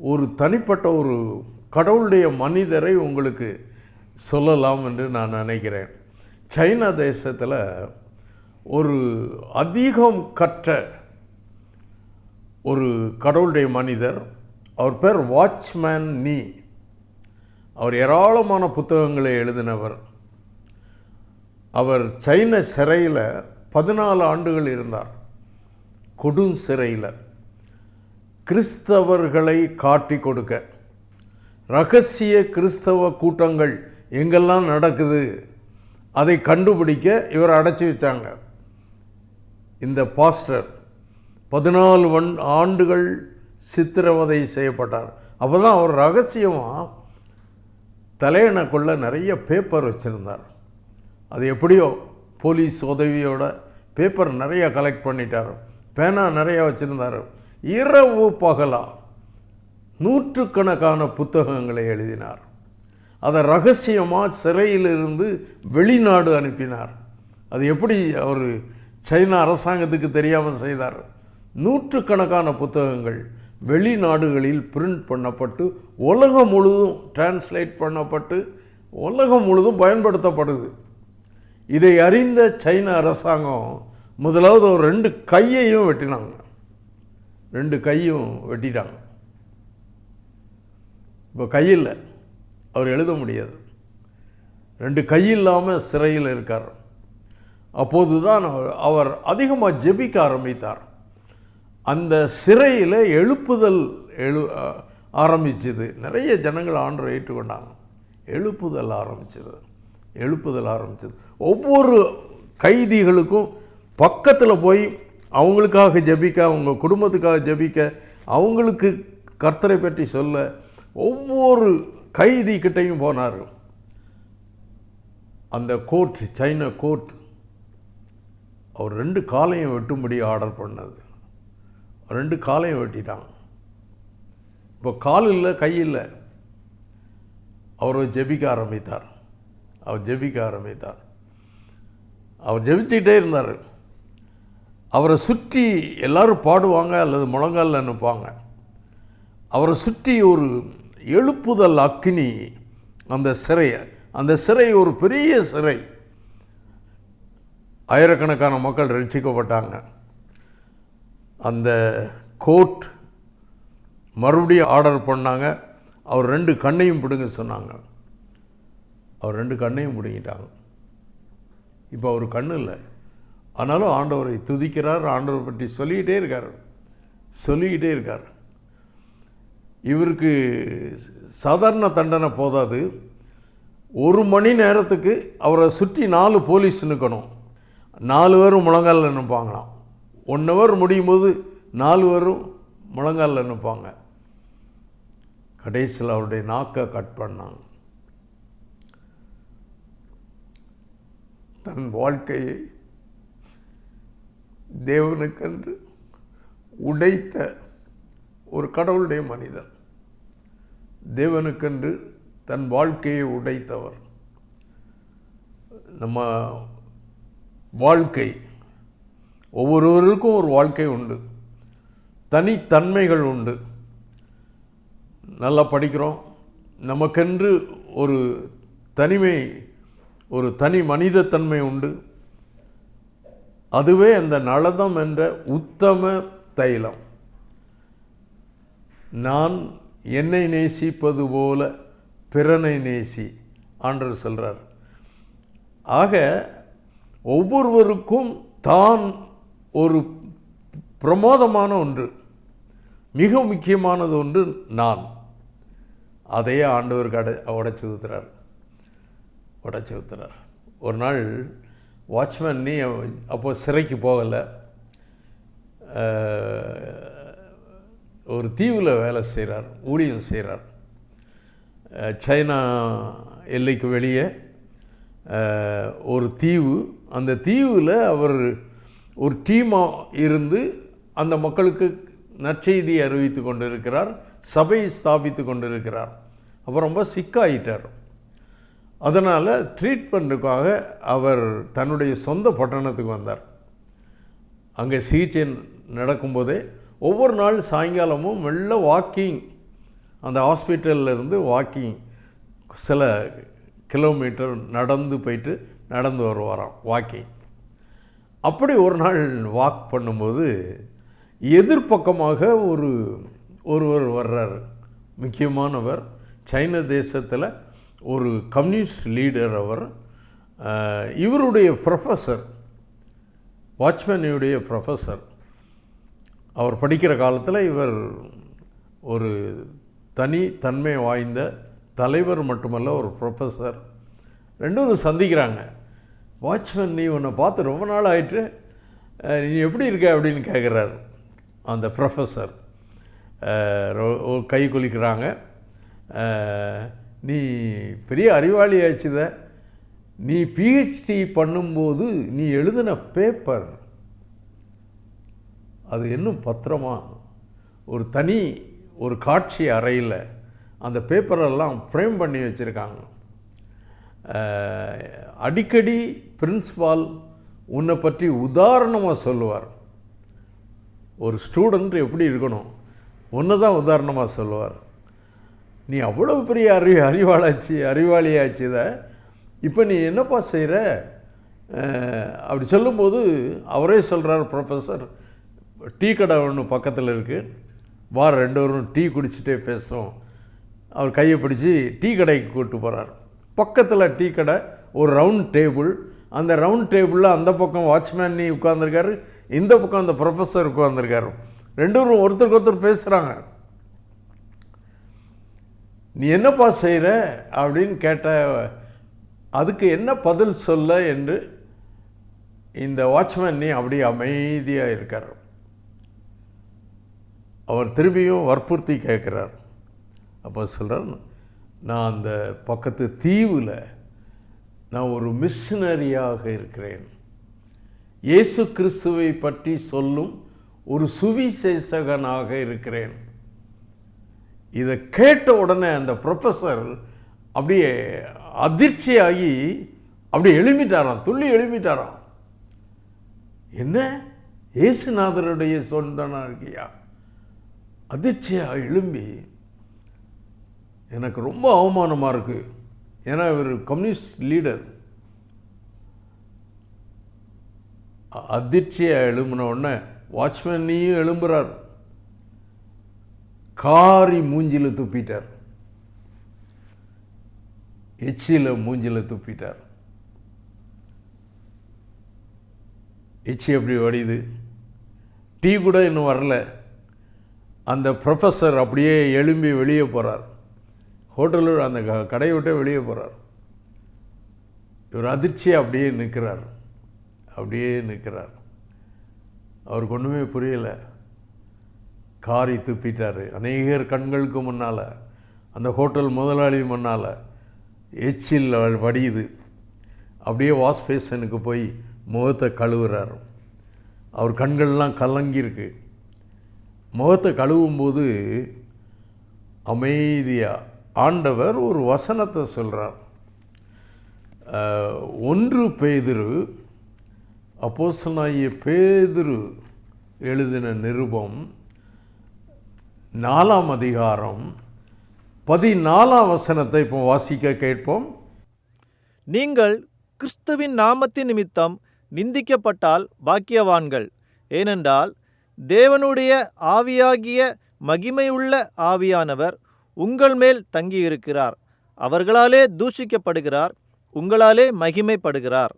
ஒரு தனிப்பட்ட ஒரு கடவுளுடைய மனிதரை உங்களுக்கு சொல்லலாம் என்று நான் நினைக்கிறேன். சைனா தேசத்தில் ஒரு அதிகம் கற்ற ஒரு கடவுளுடைய மனிதர் அவர் பேர் வாட்ச்மேன் நீ. அவர் ஏராளமான புத்தகங்களை எழுதினவர். அவர் சைன சிறையில் பதினாலு ஆண்டுகள் இருந்தார். கொடும் சிறையில். கிறிஸ்தவர்களை காட்டி கொடுக்க. ரகசிய கிறிஸ்தவ கூட்டங்கள் எங்கெல்லாம் நடக்குது அதை கண்டுபிடிக்க இவர் அடைச்சி வச்சாங்க. இந்த பாஸ்டர் பதினாலு வன் ஆண்டுகள் சித்திரவதை செய்யப்பட்டார். அப்போ தான் அவர் ரகசியமாக தலையணைக்குள்ள நிறைய பேப்பர் வச்சுருந்தார். அது எப்படியோ போலீஸ் உதவியோட பேப்பர் நிறையா கலெக்ட் பண்ணிட்டார். பேனா நிறையா வச்சுருந்தார். இரவு பகலா நூற்றுக்கணக்கான புத்தகங்களை எழுதினார். அதை ரகசியமாக சிறையிலிருந்து வெளிநாடு அனுப்பினார். அது எப்படி அவர் சைனா அரசாங்கத்துக்கு தெரியாமல் செய்தார்? நூற்றுக்கணக்கான புத்தகங்கள் வெளிநாடுகளில் பிரிண்ட் பண்ணப்பட்டு உலகம் முழுதும் டிரான்ஸ்லேட் பண்ணப்பட்டு உலகம் முழுதும் பயன்படுத்தப்படுது. இதை அறிந்த சைன அரசாங்கம் முதலாவது ஒரு ரெண்டு கையையும் வெட்டினாங்க. ரெண்டு கையும் வெட்டிட்டாங்க. இப்போ கையில் அவர் எழுத முடியாது. ரெண்டு கை இல்லாமல் சிறையில் இருக்கார். அப்போது தான் அவர் அவர் அதிகமாக ஜெபிக்க ஆரம்பித்தார். அந்த சிறையில் எழுப்புதல் எழு ஆரம்பிச்சது. நிறைய ஜனங்கள் ஆண்டரை ஏற்றுக்கொண்டாங்க. எழுப்புதல் ஆரம்பிச்சது. எழுப்புதல் ஆரம்பிச்சது. ஒவ்வொரு கைதிகளுக்கும் பக்கத்தில் போய் அவங்களுக்காக ஜெபிக்க அவங்க குடும்பத்துக்காக ஜெபிக்க அவங்களுக்கு கர்த்தரை பற்றி சொல்ல ஒவ்வொரு கைதி கிட்டையும் போனார் அந்த கோர்ட் சைனா கோர்ட் அவர் ரெண்டு காலையும் வெட்டும்படி ஆர்டர் பண்ணது. ரெண்டு காலையும் வெட்டிட்டான் இப்போ கால் இல்லை கை இல்லை. அவர் ஜெபிக்க ஆரம்பித்தார். அவர் ஜெபிக்க ஆரம்பித்தார். அவர் ஜெபிச்சுக்கிட்டே இருந்தார். அவரை சுற்றி எல்லாரும் பாடுவாங்க அல்லது முழங்காலில் நிற்பாங்க. அவரை சுற்றி ஒரு எழுப்புதல் அக்னி அந்த சிறையை அந்த சிறை ஒரு பெரிய சிறை. ஆயிரக்கணக்கான மக்கள் ரட்சிக்கப்பட்டாங்க. அந்த கோர்ட் மறுபடியும் ஆர்டர் பண்ணாங்க. அவர் ரெண்டு கண்ணையும் பிடுங்க சொன்னாங்க. அவர் ரெண்டு கண்ணையும் பிடுங்கிட்டாங்க. இப்போ அவர் கண்ணு இல்லை. ஆனாலும் ஆண்டவரை துதிக்கிறார் ஆண்டவர் பற்றி சொல்லிக்கிட்டே இருக்கார். சொல்லிக்கிட்டே இருக்கார். இவருக்கு சாதாரண தண்டனை போதாது. ஒரு மணி நேரத்துக்கு அவரை சுற்றி நாலு போலீஸ் நிற்கணும். நாலு பேரும் முழங்காலில் நிற்பாங்களாம். ஒன் ஹவர் முடியும் போது நாலு பேரும் முழங்காலில் நிற்பாங்க. கடைசியில் அவருடைய நாக்கை கட் பண்ணாங்க. தன் வாழ்க்கையை தேவனுக்கென்று உடைத்த ஒரு கடவுளுடைய மனிதன். தேவனுக்கென்று தன் வாழ்க்கையை உடைத்தவர். நம்ம வாழ்க்கை ஒவ்வொருவருக்கும் ஒரு வாழ்க்கை உண்டு. தனித்தன்மைகள் உண்டு. நல்லா படிக்கிறோம். நமக்கென்று ஒரு தனிமை ஒரு தனி மனிதத்தன்மை உண்டு. அதுவே அந்த நளதம் என்ற உத்தம தைலம். நான் என்னை நேசிப்பது போல பிறனை நேசி ஆண்டவர் சொல்கிறார் ஆக ஒவ்வொருவருக்கும் தான் ஒரு பிரமோதமான ஒன்று மிக முக்கியமானது ஒன்று நான். அதையே ஆண்டவர் அடை உடைச்சி ஊத்துறார். உடச்சி ஊத்துறார். ஒரு நாள் வாட்ச்மேன் நீ அப்போது சிறைக்கு போகலை. ஒரு தீவில் வேலை செய்கிறார் ஊழியம் செய்கிறார் சைனா எல்லைக்கு வெளியே ஒரு தீவு. அந்த தீவில் அவர் ஒரு டீமாக இருந்து அந்த மக்களுக்கு நற்செய்தியை அறிவித்து கொண்டிருக்கிறார் சபையை ஸ்தாபித்து கொண்டிருக்கிறார். அப்போ ரொம்ப சிக்காயிட்டார். அதனால் ட்ரீட்மெண்ட்டுக்காக அவர் தன்னுடைய சொந்த பட்டணத்துக்கு வந்தார். அங்கே சிகிச்சை நடக்கும்போதே ஒவ்வொரு நாள் சாயங்காலமும் மெல்ல வாக்கிங் அந்த ஹாஸ்பிட்டல்ல இருந்து வாக்கிங் சில கிலோமீட்டர் நடந்து போயிட்டு நடந்து வருவாராம் வாக்கிங் அப்படி ஒரு நாள் வாக் பண்ணும்போது எதிர்ப்பக்கமாக ஒரு ஒருவர் வர்றார். முக்கியமானவர் சைன தேசத்தில் ஒரு கம்யூனிஸ்ட் லீடர் அவர் இவருடைய ப்ரொஃபஸர் வாட்ச்மேனுடைய ப்ரொஃபஸர் அவர் படிக்கிற காலத்தில் இவர் ஒரு தனி தன்மை வாய்ந்த தலைவர் மட்டுமல்ல ஒரு ப்ரொஃபஸர் ரெண்டும் சந்திக்கிறாங்க. வாட்ச்மேன் நீ உன்னை பார்த்து ரொம்ப நாள் ஆயிட்டு நீ எப்படி இருக்க அப்படின்னு கேட்குறாரு அந்த ப்ரொஃபஸர் கை குலிக்கிறாங்க. நீ பெரிய அறிவாளி ஆச்சுத நீ பிஹெச்டி பண்ணும்போது நீ எழுதின பேப்பர் அது இன்னும் பத்திரமா? ஒரு தனி ஒரு காட்சி அறையில் அந்த பேப்பரெல்லாம் ஃப்ரேம் பண்ணி வச்சுருக்காங்க. அடிக்கடி பிரின்ஸ்பால் உன்னை பற்றி உதாரணமாக சொல்லுவார். ஒரு ஸ்டூடெண்ட் எப்படி இருக்கணும்? ஒன்று தான் உதாரணமாக சொல்லுவார். நீ அவ்வளோ பெரிய அறி அறிவாளாச்சு அறிவாளியாச்சுத இப்போ நீ என்னப்பா செய்கிற அப்படி சொல்லும்போது அவரே சொல்கிறார் ப்ரொஃபஸர் டீ கடை ஒன்று பக்கத்தில் இருக்குது வா ரெண்டு வரும் டீ குடிச்சிட்டே பேசும் அவர் கையை பிடிச்சி டீ கடைக்கு கூப்பிட்டு போகிறார் பக்கத்தில் டீ கடை ஒரு ரவுண்ட் டேபிள். அந்த ரவுண்ட் டேபிளில் அந்த பக்கம் வாட்ச்மேன் நீ உட்காந்துருக்காரு இந்த பக்கம் அந்த ப்ரொஃபஸர் உட்காந்துருக்காரு ரெண்டு பேரும் ஒருத்தருக்கு ஒருத்தர் பேசுகிறாங்க நீ என்னப்பா செய்கிற அப்படின்னு கேட்ட அதுக்கு என்ன பதில் சொல்ல என்று இந்த வாட்ச்மேன் நீ அப்படியே அமைதியாக இருக்கார். அவர் திரும்பியும் வற்புறுத்தி கேட்குறார். அப்போ சொல்கிறார் நான் அந்த பக்கத்து தீவில் நான் ஒரு மிஷினரியாக இருக்கிறேன். இயேசு கிறிஸ்துவை பற்றி சொல்லும் ஒரு சுவிசேஷகனாக இருக்கிறேன். இதை கேட்ட உடனே அந்த ப்ரொஃபஸர் அப்படியே அதிர்ச்சியாகி அப்படியே எழுமிட்டாராம் துள்ளி எழுமிட்டாராம். என்ன? இயேசுநாதருடைய சொந்தனா இருக்கியா? அதிர்ச்சியாக எழும்பி எனக்கு ரொம்ப அவமானமாக இருக்குது ஏன்னா இவர் கம்யூனிஸ்ட் லீடர். அதிர்ச்சியாக எழும்பின உடனே வாட்ச்மேன் நீயும் எழும்புறார். காரி மூஞ்சில் துப்பிட்டார். எச்சியில் மூஞ்சில் துப்பிட்டார். எச்சி அப்படி வடியுது? டீ கூட இன்னும் வரல. அந்த ப்ரொஃபஸர் அப்படியே எழும்பி வெளியே போகிறார் ஹோட்டலில் அந்த க- கடையை விட்டே வெளியே போகிறார் இவர் அதிர்ச்சியாக அப்படியே நிற்கிறார் அப்படியே நிற்கிறார் அவருக்கு ஒன்றுமே புரியலை. காரி துப்பிட்டார். அநேகர் கண்களுக்கு முன்னால் அந்த ஹோட்டல் முதலாளி முன்னால் எச்சில் வடியுது. அப்படியே வாஷ் பேஷனுக்கு போய் முகத்தை கழுவுறார். அவர் கண்கள்லாம் கலங்கியிருக்கு. முகத்தை கழுவும்போது அமைதியாக ஆண்டவர் ஒரு வசனத்தை சொல்கிறார் ஒன்று பேதிரு அப்போஸ்தலனாகிய பேதிரு எழுதின நிருபம் நாலாம் அதிகாரம் பதினாலாம் வசனத்தை இப்போ வாசிக்க கேட்போம். நீங்கள் கிறிஸ்துவின் நாமத்தின் நிமித்தம் நிந்திக்கப்பட்டால் பாக்கியவான்கள். ஏனென்றால் தேவனுடைய ஆவியாகிய மகிமையுள்ள ஆவியானவர் உங்கள் மேல் தங்கியிருக்கிறார். அவர்களாலே தூஷிக்கப்படுகிறார் உங்களாலே மகிமைப்படுகிறார்.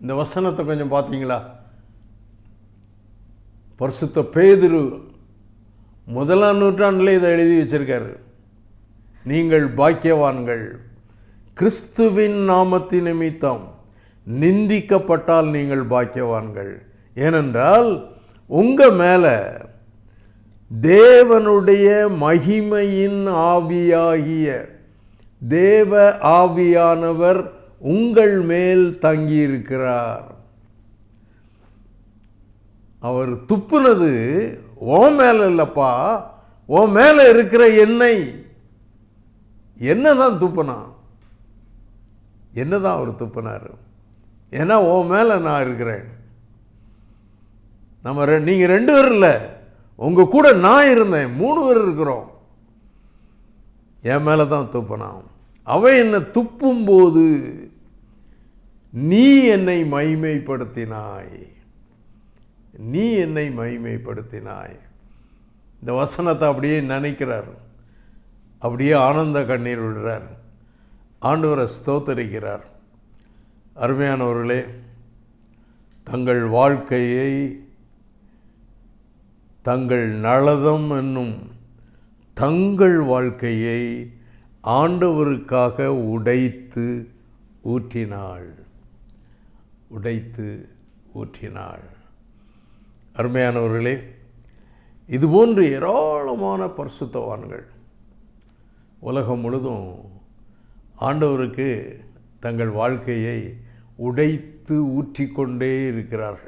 இந்த வசனத்தை கொஞ்சம் பார்த்தீங்களா? பரிசுத்த பேதுரு முதலாம் நூற்றாண்டில் இதை எழுதி வச்சிருக்காரு. நீங்கள் பாக்கியவான்கள். கிறிஸ்துவின் நாமத்தின் நிமித்தம் நிந்திக்கப்பட்டால் நீங்கள் பாக்கியவான்கள். ஏனென்றால் உங்கள் மேலே தேவனுடைய மகிமையின் ஆவியாகிய தேவ ஆவியானவர் உங்கள் மேல் தங்கியிருக்கிறார். அவர் துப்புனது ஓ மேலே இல்லைப்பா ஓ மேலே இருக்கிற எண்ணெய் என்ன. தான் துப்புனா என்ன தான் அவர் துப்புனார். ஏன்னா ஓ மேலே நான் இருக்கிறேன். நம்ம ரெ நீங்கள் ரெண்டு பேர் இல்லை உங்கள் கூட நான் இருந்தேன் மூணு பேர் இருக்கிறோம். என் மேலே தான் துப்பினான். அவன் என்னை துப்பும்போது நீ என்னை மைமைப்படுத்தினாய். நீ என்னை மைமைப்படுத்தினாய் இந்த வசனத்தை அப்படியே நினைக்கிறார். அப்படியே ஆனந்த கண்ணீர் விடுறார். ஆண்டவரை ஸ்தோத்தரிக்கிறார். அருமையானவர்களே தங்கள் வாழ்க்கையை தங்கள் நலதம் என்னும் தங்கள் வாழ்க்கையை ஆண்டவருக்காக உடைத்து ஊற்றினாள். உடைத்து ஊற்றினாள். அருமையானவர்களே இதுபோன்று ஏராளமான பரிசுத்தவான்கள் உலகம் முழுதும் ஆண்டவருக்கு தங்கள் வாழ்க்கையை உடைத்து ஊற்றிக்கொண்டே இருக்கிறார்கள்.